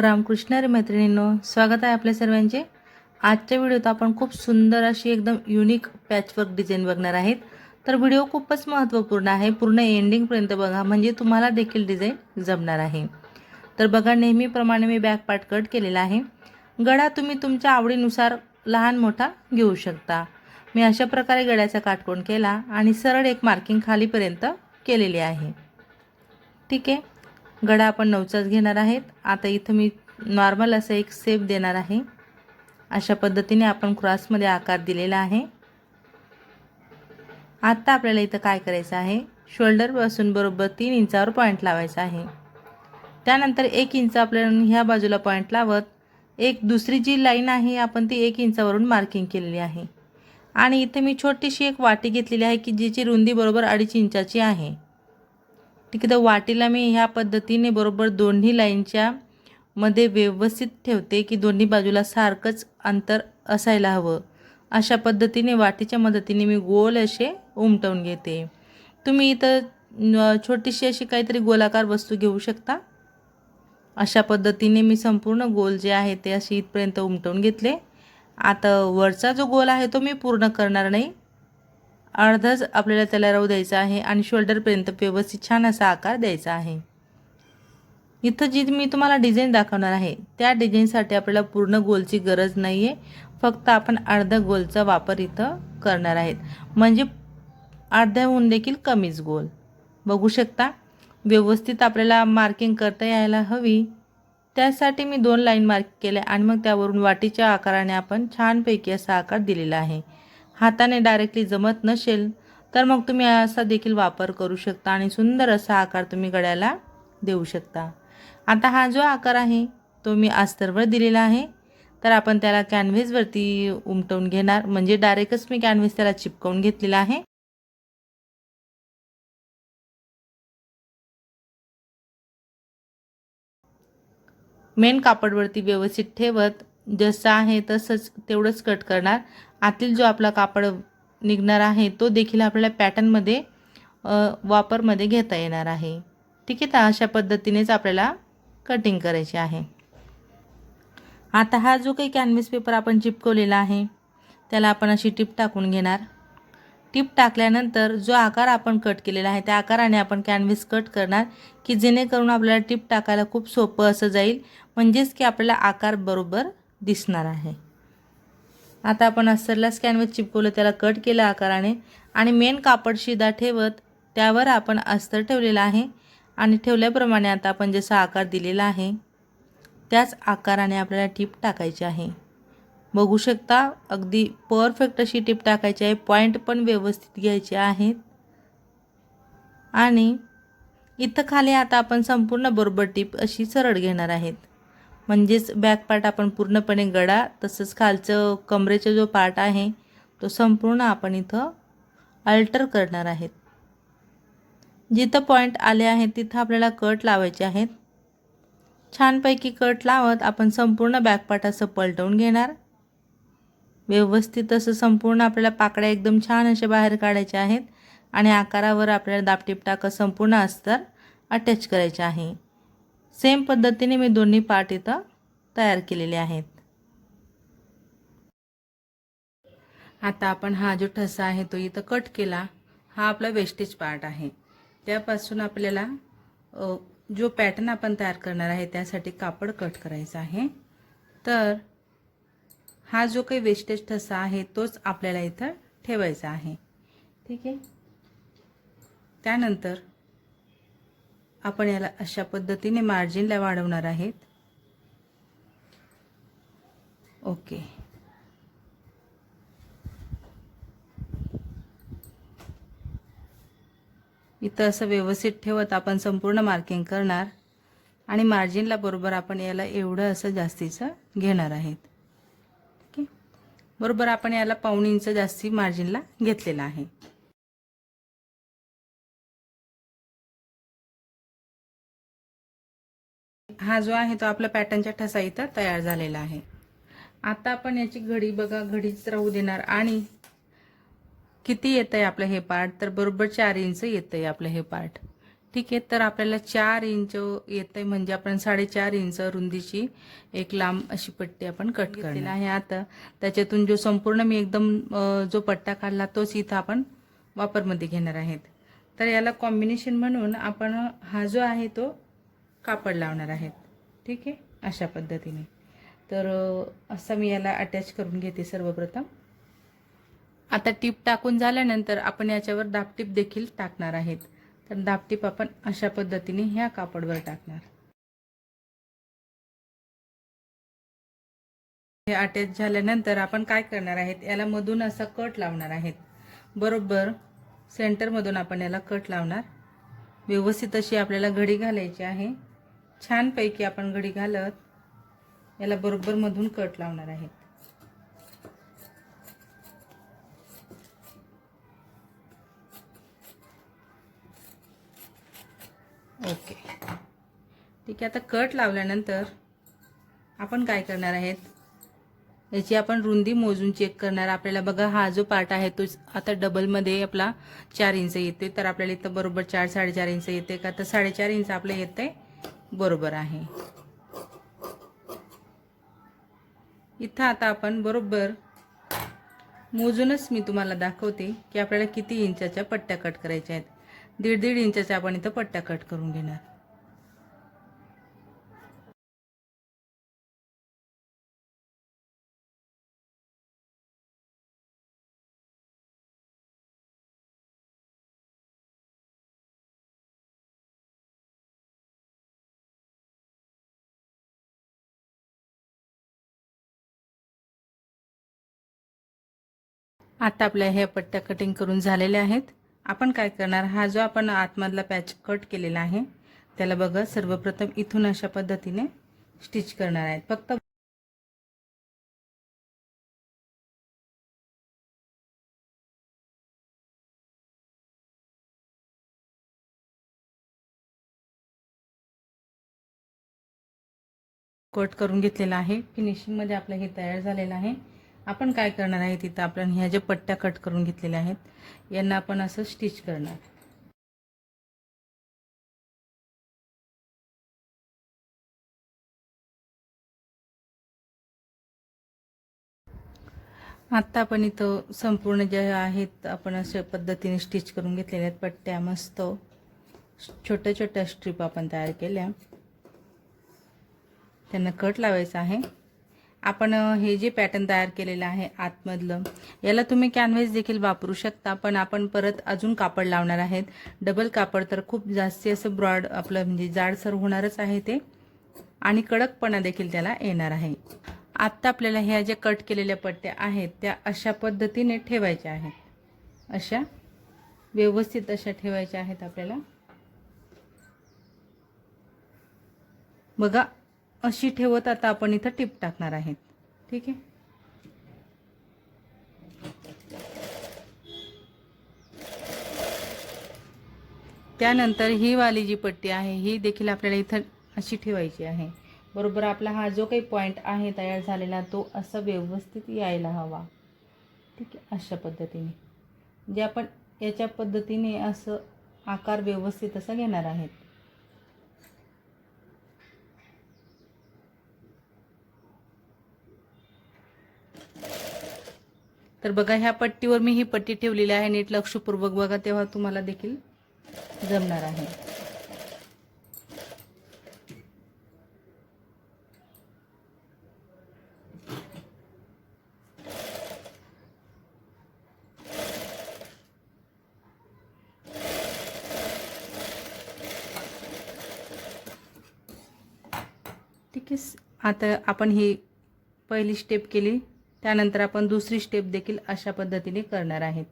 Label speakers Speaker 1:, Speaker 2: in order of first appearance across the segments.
Speaker 1: रामकृष्ण रे मैत्रिणींनो स्वागत आहे आपल्या सर्वांचे. आजच्या व्हिडिओत आपण खूप सुंदर अशी एकदम युनिक पॅचवर्क डिझाईन बघणार आहेत. तर व्हिडिओ खूपच महत्त्वपूर्ण आहे. पूर्ण एंडिंगपर्यंत बघा म्हणजे तुम्हाला देखील डिझाईन जमणार आहे. तर बघा नेहमीप्रमाणे मी बॅक पार्ट कट केलेला आहे. गळा तुम्ही तुमच्या आवडीनुसार लहान मोठा घेऊ शकता. मी अशा प्रकारे गळ्याचा काटकोण केला आणि सरळ एक मार्किंग खालीपर्यंत केलेली आहे. ठीक आहे? गळा आपण नऊचाच घेणार आहेत. आता इथं मी नॉर्मल असं एक सेप देणार आहे. अशा पद्धतीने आपण क्रॉसमध्ये आकार दिलेला आहे. आत्ता आपल्याला इथं काय करायचं आहे? शोल्डरपासून बरोबर तीन इंचावर पॉईंट लावायचा आहे. त्यानंतर एक इंच आपल्याला ह्या बाजूला पॉईंट लावत एक दुसरी जी लाईन आहे आपण ती एक इंचावरून मार्किंग केलेली आहे. आणि इथे मी छोटीशी एक वाटी घेतलेली आहे की जिची रुंदी बरोबर अडीच इंचाची आहे. ठीक आहे तर वाटीला मी ह्या पद्धतीने बरोबर दोन्ही लाईनच्या मध्ये व्यवस्थित ठेवते की दोन्ही बाजूला सारखंच अंतर असायला हवं. अशा पद्धतीने वाटीच्या मदतीने मी गोल असे उमटवून घेते. तुम्ही इथं छोटीशी अशी काहीतरी गोलाकार वस्तू घेऊ शकता. अशा पद्धतीने मी संपूर्ण गोल जे आहे ते असे इथपर्यंत उमटवून घेतले. आता वरचा जो गोल आहे तो मी पूर्ण करणार नाही. अर्धाच आपल्याला त्याला राहू द्यायचा आहे आणि शोल्डरपर्यंत व्यवस्थित छान असा आकार द्यायचा आहे. इथं जी मी तुम्हाला डिझाईन दाखवणार आहे त्या डिझाईनसाठी आपल्याला पूर्ण गोलची गरज नाही आहे फक्त आपण अर्धा गोलचा वापर इथं करणार आहेत. म्हणजे अर्ध्याहून देखील कमीच गोल. बघू शकता व्यवस्थित आपल्याला मार्किंग करता यायला हवी. त्यासाठी मी दोन लाईन मार्क केल्या आणि मग त्यावरून वाटीच्या आकाराने आपण छानपैकी असा आकार दिलेला आहे. हाताने डायरेक्टली जमत नसेल तर मग तुम्ही असा देखील वापर करू शकता आणि सुंदर असा आकार तुम्ही गळ्याला देऊ शकता. आता हा जो आकार आहे तो मी अस्तरवर दिलेला आहे. तर आपण त्याला कॅनव्हेसवरती उमटवून घेणार. म्हणजे डायरेक्टच मी कॅनव्हेस त्याला चिपकवून घेतलेला आहे. मेन कापडवरती व्यवस्थित ठेवत जसं आहे तसंच तेवढंच कट करणार. आतील जो आपला कापड निघणार आहे तो देखील आपल्याला पॅटर्नमध्ये वापरमध्ये घेता येणार आहे. ठीक आहे तर अशा पद्धतीनेच आपल्याला कटिंग करायची आहे. आता हा जो काही कॅनव्हस पेपर आपण चिपकवलेला आहे त्याला आपण अशी टिप टाकून घेणार. टिप टाकल्यानंतर जो आकार आपण कट केलेला आहे त्या आकाराने आपण कॅनव्हस कट करणार की जेणेकरून आपल्याला टिप टाकायला खूप सोपं असं जाईल. म्हणजेच की आपल्याला आकार बरोबर दिसणार आहे. आता आपण अस्तरला स्कॅनवर चिपकवलं त्याला कट केलं आकाराने आणि मेन कापड शिदा ठेवत त्यावर आपण अस्तर ठेवलेला आहे आणि ठेवल्याप्रमाणे आता आपण जसा आकार दिलेला आहे त्याच आकाराने आपल्याला टिप टाकायची आहे. बघू शकता अगदी परफेक्ट अशी टीप टाकायची आहे पॉईंट पण व्यवस्थित घ्यायचे आहेत. आणि इथं खाली आता आपण संपूर्ण बरोबर टीप अशी सरळ घेणार आहेत. म्हणजेच बॅक पार्ट आपण पूर्णपणे गडा तसंच खालचं कमरेचा जो पार्ट आहे तो संपूर्ण आपण इथं अल्टर करणार आहेत. जिथं पॉईंट आले आहेत तिथं आपल्याला कट लावायचे आहेत. छानपैकी कट लावत आपण संपूर्ण बॅक पार्ट असं पलटवून घेणार. व्यवस्थित असं संपूर्ण आपल्याला पाकड्या एकदम छान असे बाहेर काढायच्या आहेत आणि आकारावर आपल्याला दापटीप टाकं संपूर्ण अस्तर अटॅच करायचे आहे. सेम पद्धतीने मी दोन्ही पार्ट इथं तयार केलेले आहेत. आता आपण हा जो ठसा आहे तो इथं कट केला. हा आपला वेस्टेज पार्ट आहे. त्यापासून आपल्याला जो पॅटर्न आपण तयार करणार आहे त्यासाठी कापड कट करायचा आहे. तर हा जो काही वेस्टेज ठसा आहे तोच आपल्याला इथं ठेवायचा आहे. ठीक आहे? त्यानंतर आपण याला अशा पद्धतीने मार्जिनला वाढवणार आहेत. ओके. इथं असं व्यवस्थित ठेवत आपण संपूर्ण मार्किंग करणार आणि मार्जिनला बरोबर आपण याला एवढं असं जास्तीचं घेणार आहेत. ठीक आहे बरोबर आपण याला पाऊण इंच जास्ती मार्जिनला घेतलेला आहे. हा जो आहे तो आपला पॅटर्नच्या ठसा इथं तयार झालेला आहे. आता आपण याची घडी बघा घडीच राहू देणार. आणि किती येतं आहे आपलं हे पार्ट? तर बरोबर चार इंच येतं आहे आपलं हे पार्ट. ठीक आहे तर आपल्याला चार इंच येते म्हणजे आपण साडेचार इंच रुंदीची एक लांब अशी पट्टी आपण कट केलेली आहे. आता त्याच्यातून जो संपूर्ण मी एकदम जो पट्टा काढला तोच इथं आपण वापरमध्ये घेणार आहेत. तर याला कॉम्बिनेशन म्हणून आपण हा जो आहे तो कापड लावणार आहेत. ठीक आहे? अशा पद्धतीने. तर असं मी याला अटॅच करून घेते सर्वप्रथम. आता टीप टाकून झाल्यानंतर आपण याच्यावर दापटीप देखील टाकणार आहेत. तर दापटीप आपण अशा पद्धतीने ह्या कापडवर टाकणार. हे अटॅच झाल्यानंतर आपण काय करणार आहेत? याला मधून असा कट लावणार आहेत. बरोबर सेंटरमधून आपण याला कट लावणार. व्यवस्थित अशी आपल्याला घडी घालायची आहे. छानपैकी आपण घडी घालत याला बरोबर मधून कट लावणार आहेत. ओके. ठीक आहे आता कट लावल्यानंतर आपण काय करणार आहेत? याची आपण रुंदी मोजून चेक करणार. आपल्याला बघा हा जो पार्ट आहे तो आता डबलमध्ये आपला चार इंच येते. तर आपल्याला इथं बरोबर चार साडेचार इंच येते का? तर साडेचार इंच आपलं येते बरोबर आहे. इथं आता आपण बरोबर मोजूनच मी तुम्हाला दाखवते की आपल्याला किती इंचाच्या पट्ट्या कट करायच्या आहेत. दीड दीड इंचाच्या आपण इथं पट्ट्या कट करून घेणार. आता आपल्या ह्या पट्ट्या कटिंग करून झालेल्या आहेत. आपण काय करणार? हा जो आपण आतमधला पॅच कट केलेला आहे त्याला बघा सर्वप्रथम इथून अशा पद्धतीने स्टिच करणार आहेत. फक्त कट करून घेतलेला आहे. फिनिशिंगमध्ये आपलं हे तयार झालेलं आहे. आपण काय करणार आहे तिथं? आपण ह्या ज्या पट्ट्या कट करून घेतलेल्या आहेत यांना आपण असं स्टिच करणार. आत्ता आपण इथं संपूर्ण जे आहेत आपण अशा पद्धतीने स्टिच करून घेतलेल्या आहेत. पट्ट्या मस्त छोट्या छोट्या स्ट्रीप आपण तयार केल्या. त्यांना कट लावायचा आहे. आपण हे जे पॅटर्न तयार केलेलं आहे आतमधलं याला तुम्ही कॅनव्हेस देखील वापरू शकता पण आपण परत अजून कापड लावणार आहेत. डबल कापड तर खूप जास्ती असं ब्रॉड आपलं म्हणजे जाडसर होणारच आहे ते. आणि कडकपणा देखील त्याला येणार आहे. आत्ता आपल्याला ह्या ज्या कट केलेल्या पट्ट्या आहेत त्या अशा पद्धतीने ठेवायच्या आहेत. अशा व्यवस्थित अशा ठेवायच्या आहेत आपल्याला. बघा अशी ठेवत आता आपण इथं टिप टाकणार आहेत. ठीक आहे? त्यानंतर ही वाली जी पट्टी आहे ही देखील आपल्याला इथं अशी ठेवायची आहे. बरोबर आपला हा जो काही पॉईंट आहे तयार झालेला तो असा व्यवस्थित यायला हवा. ठीक आहे? अशा पद्धतीने. म्हणजे आपण याच्या पद्धतीने असं आकार व्यवस्थित असं घेणार आहेत. तर बघा ह्या पट्टीवर मी ही पट्टी ठेवलेली आहे. नीट लक्षपूर्वक बघा तेव्हा तुम्हाला देखील जमणार आहे. ठीक आहे आता आपण ही पहिली स्टेप केली. त्यानंतर आपण दुसरी स्टेप देखील अशा पद्धतीने करणार आहेत.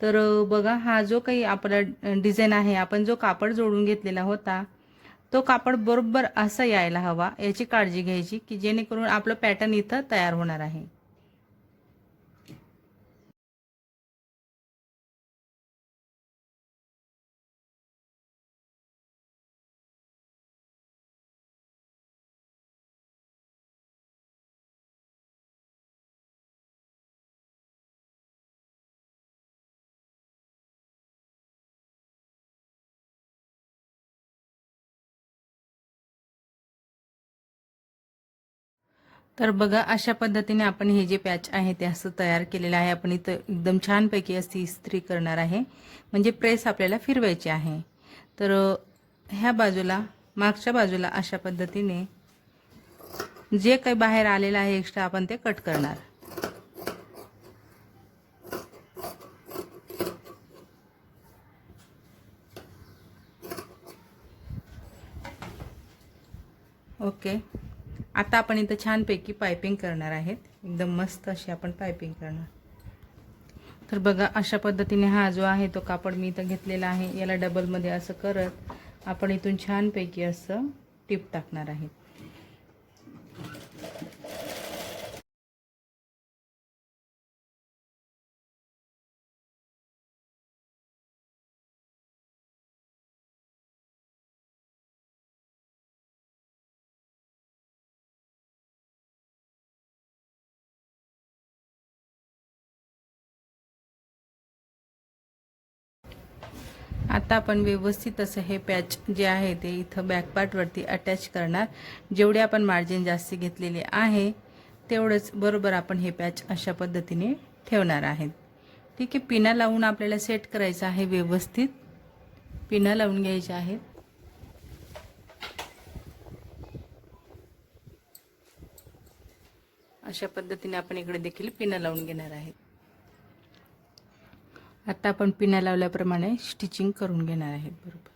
Speaker 1: तर बघा हा जो काही आपला डिझाईन आहे आपण जो कापड जोडून घेतलेला होता तो कापड बरोबर असा यायला हवा याची काळजी घ्यायची की जेणेकरून आपलं पॅटर्न इथं तयार होणार आहे. तर बघा अशा पद्धतीने आपण हे जे पॅच आहे ते असं तयार केलेलं आहे. आपण इथं एकदम छानपैकी अशी इस्त्री करणार आहे. म्हणजे प्रेस आपल्याला फिरवायची आहे. तर ह्या बाजूला मागच्या बाजूला अशा पद्धतीने जे काही बाहेर आलेलं आहे एक्स्ट्रा आपण ते कट करणार. ओके. आता आपण इथं छानपैकी पायपिंग करणार आहेत. एकदम मस्त अशी आपण पायपिंग करणार. तर बघा अशा पद्धतीने हा जो आहे तो कापड मी इथं घेतलेला आहे. याला डबलमध्ये असं करत आपण इथून छानपैकी असं टिप टाकणार आहेत. आता आपण व्यवस्थित असं हे पॅच जे आहे ते इथं बॅकपार्टवरती अटॅच करणार. जेवढे आपण मार्जिन जास्त घेतलेले आहे तेवढंच बरोबर आपण हे पॅच अशा पद्धतीने ठेवणार आहेत. ठीक आहे पिना लावून आपल्याला सेट करायचं आहे व्यवस्थित. पिना लावून घ्यायच्या आहेत. अशा पद्धतीने आपण इकडे देखील पिना लावून घेणार आहेत आता आपण पिना लावल्याप्रमाणे स्टिचिंग करून घेणार आहेत बरोबर.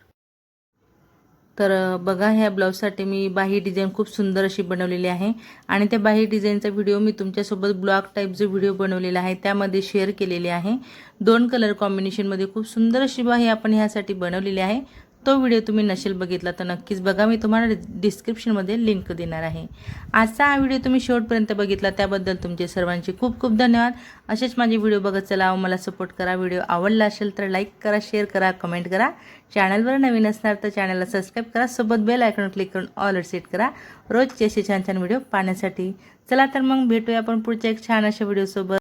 Speaker 1: तर बघा ह्या ब्लाऊजसाठी मी बाही डिझाईन खूप सुंदर अशी बनवलेली आहे. आणि त्या बाही डिझाईनचा व्हिडिओ मी तुमच्यासोबत ब्लॉग टाईपचा व्हिडिओ बनवलेला आहे त्यामध्ये शेअर केलेले आहे. दोन कलर कॉम्बिनेशनमध्ये खूप सुंदर अशी बाही आपण ह्यासाठी बनवलेली आहे. तो व्हिडिओ तुम्ही नसेल बघितला तर नक्कीच बघा. मी तुम्हाला डिस्क्रिप्शनमध्ये लिंक देणार आहे. आजचा हा व्हिडिओ तुम्ही शेवटपर्यंत बघितला त्याबद्दल तुमचे सर्वांचे खूप खूप धन्यवाद. असेच माझे व्हिडिओ बघत चला मला सपोर्ट करा. व्हिडिओ आवडला असेल तर लाईक करा शेअर करा कमेंट करा. चॅनलवर नवीन असणार तर चॅनलला सबस्क्राईब करा. सोबत बेल आयकॉन क्लिक करून ऑल सेट करा. रोजचे असे छान छान व्हिडिओ पाहण्यासाठी. चला तर मग भेटूया आपण पुढच्या एक छान अशा व्हिडिओसोबत